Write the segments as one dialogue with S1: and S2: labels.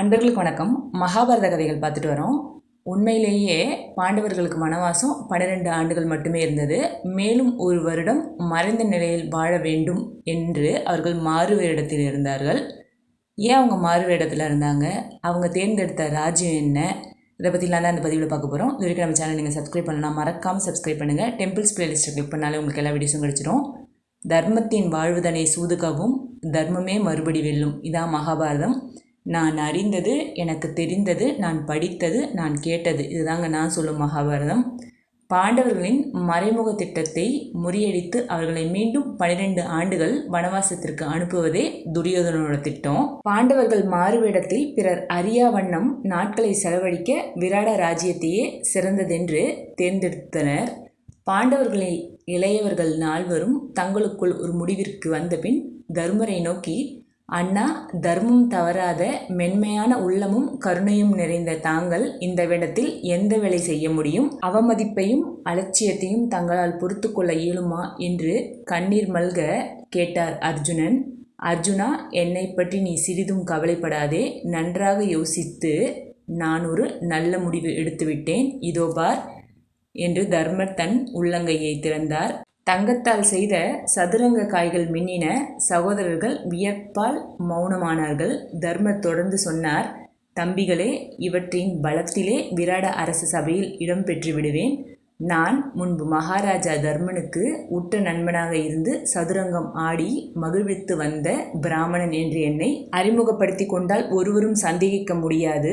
S1: அன்பர்களுக்கு வணக்கம். மகாபாரத கதைகள் பார்த்துட்டு வரோம். உண்மையிலேயே பாண்டவர்களுக்கு வனவாசம் பன்னிரெண்டு ஆண்டுகள் மட்டுமே இருந்தது. மேலும் ஒரு வருடம் மறைந்த நிலையில் வாழ வேண்டும் என்று அவர்கள் மாறு வேடத்தில் இருந்தார்கள். ஏன் அவங்க மாறு வேடத்தில் இருந்தாங்க? அவங்க தேர்ந்தெடுத்த ராஜ்யம் என்ன? இதை பற்றிலாம் தான் அந்த பதிவில் பார்க்க போகிறோம் இது வரைக்கும் நம்ம சேனல் நீங்கள் சப்ஸ்கிரைப் பண்ணலாம் மறக்காமல் சப்ஸ்கிரைப் பண்ணுங்கள் டெம்பிள்ஸ் பிளேலிஸ்ட்டை கிளிக் பண்ணாலே உங்களுக்கு எல்லா வீடியோஸும் கிடச்சிரும். தர்மத்தின் வாழ்வுதனை சூதுகவும் தர்மமே மறுபடி வெல்லும். இதான் மகாபாரதம். நான் அறிந்தது எனக்கு தெரிந்தது நான் படித்தது நான் கேட்டது. இதுதாங்க நான் சொல்லும் மகாபாரதம். பாண்டவர்களின் மறைமுக திட்டத்தை முறியடித்து அவர்களை மீண்டும் பனிரெண்டு ஆண்டுகள் வனவாசத்திற்கு அனுப்புவதே துரியோதனோட திட்டம். பாண்டவர்கள் மாறுவேடத்தில் பிறர் அறியா வண்ணம் நாட்களை செலவழிக்க விராட ராஜ்யத்தையே சிறந்ததென்று தேர்ந்தெடுத்தனர். பாண்டவர்களில் இளையவர்கள் நால்வரும் தங்களுக்குள் ஒரு முடிவிற்கு வந்தபின் தர்மரை நோக்கி அண்ணா தர்மம் தவறாத மென்மையான உள்ளமும் கருணையும் நிறைந்த தாங்கள் இந்த வேடத்தில் எந்த வேலை செய்ய முடியும்? அவமதிப்பையும் அலட்சியத்தையும் தங்களால் பொறுத்து கொள்ள இயலுமா? என்று கண்ணீர் மல்க கேட்டார் அர்ஜுனன். அர்ஜுனா என்னை பற்றி நீ சிறிதும் கவலைப்படாதே. நன்றாக யோசித்து நான் ஒரு நல்ல முடிவு எடுத்துவிட்டேன். இதோ பார் என்று தர்மர் தன் உள்ளங்கையை திறந்தார். தங்கத்தால் செய்த சதுரங்க காய்கள் மின்னின சகோதரர்கள் வியப்பால் மௌனமானார்கள். தர்மர் தொடர்ந்து சொன்னார் தம்பிகளே இவற்றின் பலத்திலே விராட அரச சபையில் இடம் பெற்று விடுவேன். நான் முன்பு மகாராஜா தர்மனுக்கு உற்ற நண்பனாக இருந்து சதுரங்கம் ஆடி மகிழ்வித்து வந்த பிராமணன் என்று என்னை அறிமுகப்படுத்தி கொண்டால் ஒருவரும் சந்தேகிக்க முடியாது.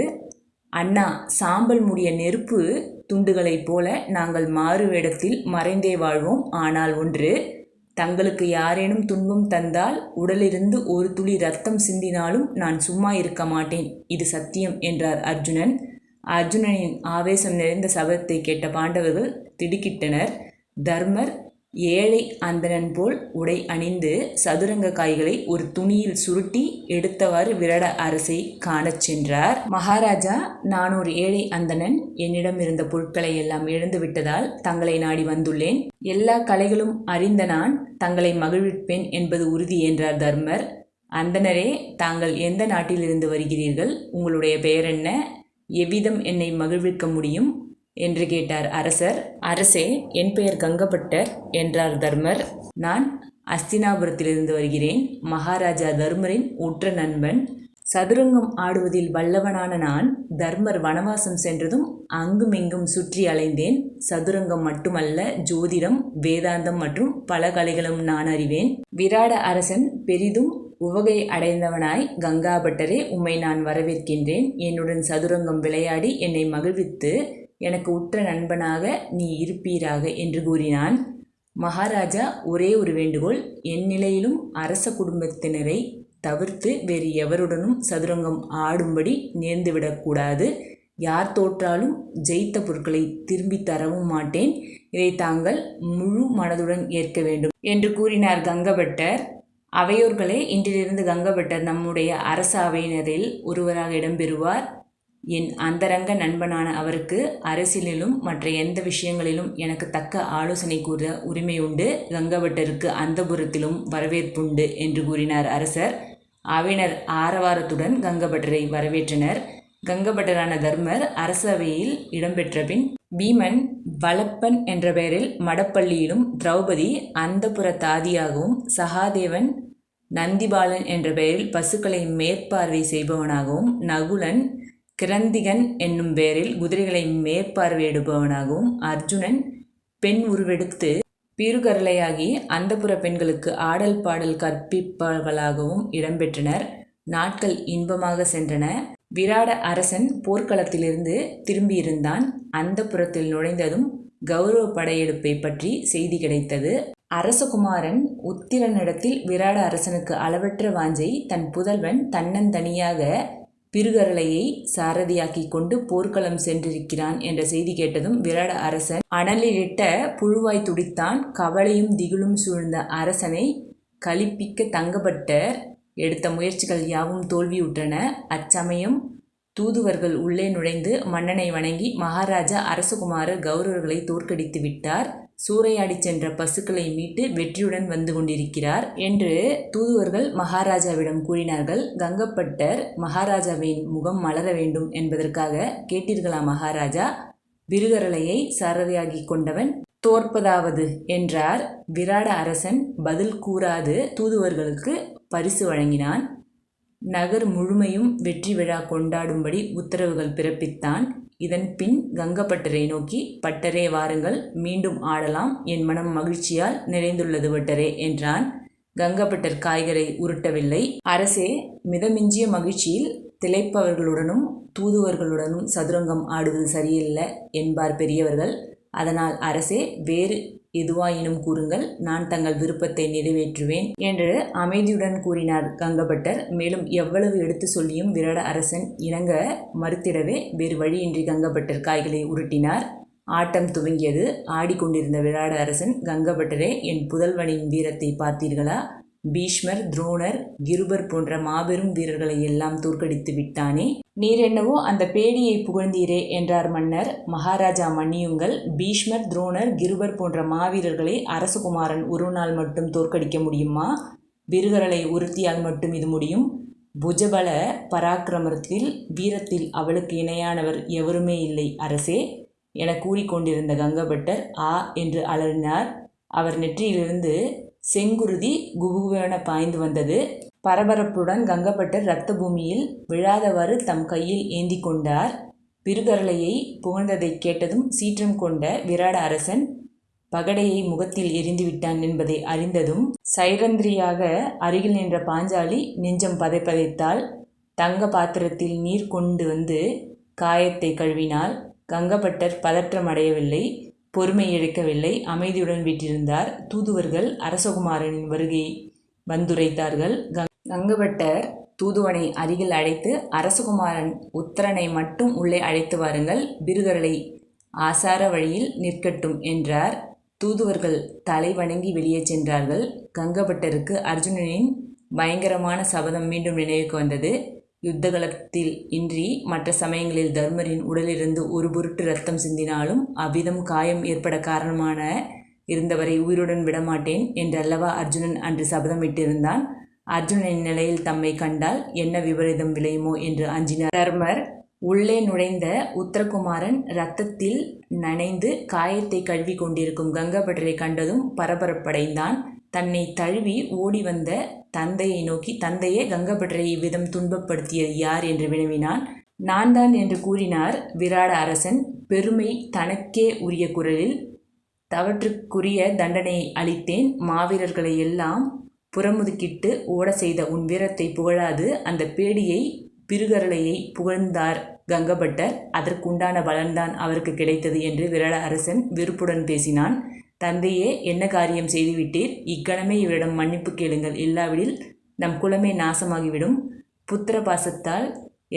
S1: அண்ணா சாம்பல் முடிய நெருப்பு துண்டுகளைப் போல நாங்கள் மாறு வேடத்தில் மறைந்தே வாழ்வோம். ஆனால் ஒன்று தங்களுக்கு யாரேனும் துன்பம் தந்தால் உடலிருந்து ஒரு துளி ரத்தம் சிந்தினாலும் நான் சும்மா இருக்க மாட்டேன். இது சத்தியம் என்றார் அர்ஜுனன். அர்ஜுனனின் ஆவேசம் நிறைந்த சபதத்தை கேட்ட பாண்டவர்கள் திடுக்கிட்டனர். தர்மர் ஏழை அந்தணன் போல் உடை அணிந்து சதுரங்க காய்களை ஒரு துணியில் சுருட்டி எடுத்தவாறு விரட அரசை காணச் சென்றார். மகாராஜா நான் ஒரு ஏழை அந்தணன் என்னிடம் இருந்த பொருட்களை எல்லாம் இழந்து விட்டதால் தங்களை நாடி வந்துள்ளேன். எல்லா கலைகளும் அறிந்த நான் தங்களை மகிழ்விப்பேன் என்பது உறுதி என்றார் தர்மர். அந்தனரே தாங்கள் எந்த நாட்டிலிருந்து வருகிறீர்கள்? உங்களுடைய பெயர் என்ன? எவ்விதம் என்னை மகிழ்விக்க முடியும்? என்று கேட்டார் அரசர். அரசே என் பெயர் கங்கப்பட்டர் என்றார் தர்மர். நான் அஸ்தினாபுரத்திலிருந்து வருகிறேன். மகாராஜா தர்மரின் உற்ற நண்பன். சதுரங்கம் ஆடுவதில் வல்லவனான நான் தர்மர் வனவாசம் சென்றதும் அங்குமிங்கும் சுற்றி அலைந்தேன். சதுரங்கம் மட்டுமல்ல ஜோதிடம் வேதாந்தம் மற்றும் பல கலைகளும் நான் அறிவேன். விராட அரசன் பெரிதும் உவகை அடைந்தவனாய் கங்காபட்டரே உம்மை நான் வரவேற்கின்றேன். என்னுடன் சதுரங்கம் விளையாடி என்னை மகிழ்வித்து எனக்கு உற்ற நண்பனாக நீ இருப்பீராக என்று கூறினான். மகாராஜா ஒரே ஒரு வேண்டுகோள் என் நிலையிலும் அரச குடும்பத்தினரை தவிர்த்து வேறு எவருடனும் சதுரங்கம் ஆடும்படி நேர்ந்துவிடக்கூடாது யார் தோற்றாலும் ஜெயித்த பொருட்களை திரும்பி தரவும் மாட்டேன். இதை தாங்கள் முழு மனதுடன் ஏற்க வேண்டும் என்று கூறினார் கங்கபட்டர். அவையோர்களே இன்றிலிருந்து கங்கபட்டர் நம்முடைய அரச அவையினரில் ஒருவராக இடம்பெறுவார் என் அந்தரங்க நண்பனான அவருக்கு அரசியலிலும் மற்ற எந்த விஷயங்களிலும் எனக்கு தக்க ஆலோசனை கூற உரிமை உண்டு. கங்கபட்டருக்கு அந்தபுரத்திலும் வரவேற்புண்டு என்று கூறினார் அரசர். அவையினர் ஆரவாரத்துடன் கங்கபட்டரை வரவேற்றனர். கங்கபட்டரான தர்மர் அரசவையில் இடம்பெற்ற பின் பீமன் வளப்பன் என்ற பெயரில் மடப்பள்ளியிலும் திரௌபதி அந்தப்புற தாதியாகவும் சகாதேவன் நந்திபாலன் என்ற பெயரில் பசுக்களை மேற்பார்வை செய்பவனாகவும் நகுலன் கிரந்திகன் என்னும் பெயரில் குதிரைகளை மேற்பார்வையிடுபவனாகவும் அர்ஜுனன் பெண் உருவெடுத்து பீருகரலையாகி அந்தப்புற பெண்களுக்கு ஆடல் பாடல் கற்பிப்பவர்களாகவும் இடம்பெற்றனர். நாட்கள் இன்பமாக சென்றன. விராட அரசன் போர்க்களத்திலிருந்து திரும்பியிருந்தான். அந்த புறத்தில் நுழைந்ததும் கௌரவ படையெடுப்பை பற்றி செய்தி கிடைத்தது. அரசகுமாரன் உத்திரனிடத்தில் விராட அரசனுக்கு அளவற்ற வாஞ்சை தன் புதல்வன் தன்னந்தனியாக பிருகரலையை சாரதியாக்கி கொண்டு போர்க்களம் சென்றிருக்கிறான் என்ற செய்தி கேட்டதும் விராட அரசன் அனலிலிட்ட புழுவாய் துடித்தான் கவலையும் திகிலும் சூழ்ந்த அரசனை கலிப்பிக்க தங்கப்பட்ட எடுத்த முயற்சிகள் யாவும் தோல்வியுற்றன. அச்சமயம் தூதுவர்கள் உள்ளே நுழைந்து மன்னனை வணங்கி மகாராஜா அரசகுமாரர் கௌரவர்களை தோற்கடித்து விட்டார். சூறையாடிச் சென்ற பசுக்களை மீட்டு வெற்றியுடன் வந்து கொண்டிருக்கிறார் என்று தூதுவர்கள் மகாராஜாவிடம் கூறினார்கள். கங்கப்பட்டர் மகாராஜாவின் முகம் மலர வேண்டும் என்பதற்காக கேட்டீர்களா மகாராஜா? விருகரலையை சாரதியாகி கொண்டவன் தோற்பதாவது என்றார். விராட அரசன் பதில் கூறாது தூதுவர்களுக்கு பரிசு வழங்கினான். நகர் முழுமையும் வெற்றி விழா கொண்டாடும்படி உத்தரவுகள் பிறப்பித்தான். இதன் பின் கங்கப்பட்டரை நோக்கி பட்டரே வாருங்கள் மீண்டும் ஆடலாம். என் மனம் மகிழ்ச்சியால் நிறைந்துள்ளது வட்டரே என்றான். கங்கப்பட்டர் காய்கரை உருட்டவில்லை. அரசே மிதமிஞ்சிய மகிழ்ச்சியில் திளைப்பவர்களுடனும் தூதுவர்களுடனும் சதுரங்கம் ஆடுவது சரியில்லை என்பார் பெரியவர்கள். அதனால் அரசே வேறு எதுவாயினும் கூறுங்கள் நான் தங்கள் விருப்பத்தை நிறைவேற்றுவேன் என்று அமைதியுடன் கூறினார் கங்கபட்டர். மேலும் எவ்வளவு எடுத்து சொல்லியும் விராட அரசன் இணங்க மறுத்திடவே வேறு வழியின்றி கங்கபட்டர் காய்களை உருட்டினார். ஆட்டம் துவங்கியது. ஆடிக்கொண்டிருந்த விராட அரசன் கங்கபட்டரே என் புதல்வனின் வீரத்தை பார்த்தீர்களா? பீஷ்மர் துரோணர் கிருபர் போன்ற மாபெரும் வீரர்களை எல்லாம் தோற்கடித்து விட்டானே? நீர் என்னவோ அந்த பேடியை புகழ்ந்தீரே என்றார் மன்னர். மகாராஜா மன்னியுங்கள். பீஷ்மர் துரோணர் கிருபர் போன்ற மாவீரர்களை அரசகுமாரன் ஒரு நாள் மட்டும் தோற்கடிக்க முடியுமா? விருகரலை உறுத்தியால் மட்டும் இது முடியும். புஜபல பராக்கிரமத்தில் வீரத்தில் அவளுக்கு இணையானவர் எவருமே இல்லை அரசே என கூறிக்கொண்டிருந்த கங்கபட்டர் ஆ என்று அலறினார். அவர் நெற்றியிலிருந்து செங்குருதி குபுகுவென பாய்ந்து வந்தது. பரபரப்புடன் கங்கப்பட்டர் இரத்த பூமியில் விழாதவாறு தம் கையில் ஏந்தி கொண்டார். பிருகரலையை புகழ்ந்ததைக் கேட்டதும் சீற்றம் கொண்ட விராட அரசன் பகடையை முகத்தில் எரிந்துவிட்டான் என்பதை அறிந்ததும் சைரந்திரியாக அருகில் நின்ற பாஞ்சாலி நெஞ்சம் பதைப்பதைத்தால் தங்க பாத்திரத்தில் நீர் கொண்டு வந்து காயத்தை கழுவினால் கங்கப்பட்டர் பதற்றம் அடையவில்லை. பொறுமை இழக்கவில்லை. அமைதியுடன் வீட்டிருந்தார் தூதுவர்கள் அரசகுமாரனின் வருகை வந்துரைத்தார்கள். கங்கபட்டர் தூதுவனை அருகில் அழைத்து அரசகுமாரன் உத்தரனை மட்டும் உள்ளே அழைத்து வாருங்கள். பிருகரலை ஆசார வழியில் நிற்கட்டும் என்றார். தூதுவர்கள் தலை வணங்கி வெளியே சென்றார்கள். கங்கபட்டருக்கு அர்ஜுனனின் பயங்கரமான சபதம் மீண்டும் நினைவுக்கு வந்தது. யுத்தகலத்தில் இன்றி மற்ற சமயங்களில் தர்மரின் உடலிருந்து ஒரு பொருட்டு ரத்தம் சிந்தினாலும் அவ்விதம் காயம் ஏற்பட காரணமான இருந்தவரை உயிருடன் விடமாட்டேன் என்றல்லவா அர்ஜுனன் அன்று சபதமிட்டிருந்தான் அர்ஜுனனின் நிலையில் தம்மை கண்டால் என்ன விபரீதம் விளையுமோ என்று அஞ்சினார். தர்மர் உள்ளே நுழைந்த உத்தரகுமாரன் இரத்தத்தில் நனைந்து காயத்தை கழுவி கொண்டிருக்கும் கங்கபட்டரை கண்டதும் பரபரப்படைந்தான். தன்னை தழுவி ஓடி வந்த தந்தையை நோக்கி தந்தையே கங்கபட்டரை இவ்விதம் துன்பப்படுத்தியது யார்? என்று வினவினான். நான் தான் என்று கூறினார் விராட அரசன். பெருமை தனக்கே உரிய குரலில் தவற்றுக்குரிய தண்டனையை அளித்தேன். மாவீரர்களை எல்லாம் புறமுதுக்கிட்டு ஓட செய்த உன் வீரத்தை புகழாது. அந்த பேடியை பிருகரலையை புகழ்ந்தார் கங்கபட்டர் அதற்குண்டான பலன்தான் அவருக்கு கிடைத்தது என்று விராட அரசன் வெறுப்புடன் பேசினான். தந்தையே என்ன காரியம் செய்துவிட்டீர்? இக்கணமே இவரிடம் மன்னிப்பு கேளுங்கள். இல்லாவிடில் நம் குலமே நாசமாகிவிடும். புத்திர பாசத்தால்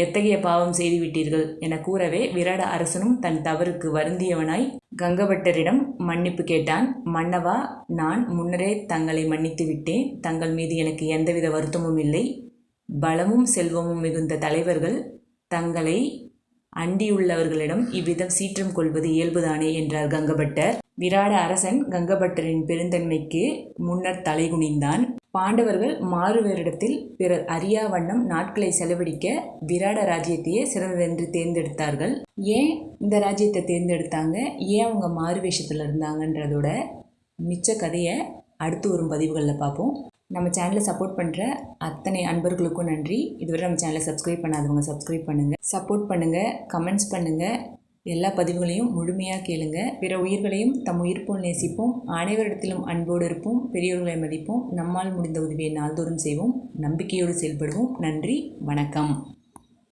S1: எத்தகைய பாவம் செய்துவிட்டீர்கள்? என கூறவே விராட அரசனும் தன் தவறுக்கு வருந்தியவனாய் கங்கபட்டரிடம் மன்னிப்பு கேட்டான். மன்னவா நான் முன்னரே தங்களை மன்னித்து விட்டேன் தங்கள் மீது எனக்கு எந்தவித வருத்தமும் இல்லை. பலமும் செல்வமும் மிகுந்த தலைவர்கள் தங்களை அண்டியுள்ளவர்களிடம் இவ்விதம் சீற்றம் கொள்வது இயல்புதானே என்றார் கங்கபட்டர். விராட அரசன் கங்கபட்டரின் பெருந்தன்மைக்கு முன்னர் தலைகுனிந்தான். பாண்டவர்கள் மாறுவேரிடத்தில் பிறர் அறியா வண்ணம் நாட்களை செலவழிக்க விராட ராஜ்யத்தையே சிறந்ததென்று தேர்ந்தெடுத்தார்கள். ஏன் இந்த ராஜ்யத்தை தேர்ந்தெடுத்தாங்க? ஏன் அவங்க மாறு வேஷத்தில் இருந்தாங்கன்றதோட மிச்ச கதையை அடுத்து வரும் பதிவுகளில் பார்ப்போம். நம்ம சேனலை சப்போர்ட் பண்ணுற அத்தனை அன்பர்களுக்கும் நன்றி. இதுவரை நம்ம சேனலை சப்ஸ்கிரைப் பண்ணாதவங்க சப்ஸ்கிரைப் பண்ணுங்கள் சப்போர்ட் பண்ணுங்கள் கமெண்ட்ஸ் பண்ணுங்கள் எல்லா பதிவுகளையும் முழுமையாக கேளுங்க. பிற உயிர்களையும் தம் உயிர் போல் நேசிப்போம். அனைவரிடத்திலும் அன்போடு இருப்போம். பெரியோர்களை மதிப்போம். நம்மால் முடிந்த உதவியை நாள்தோறும் செய்வோம். நம்பிக்கையோடு செயல்படுவோம். நன்றி வணக்கம்.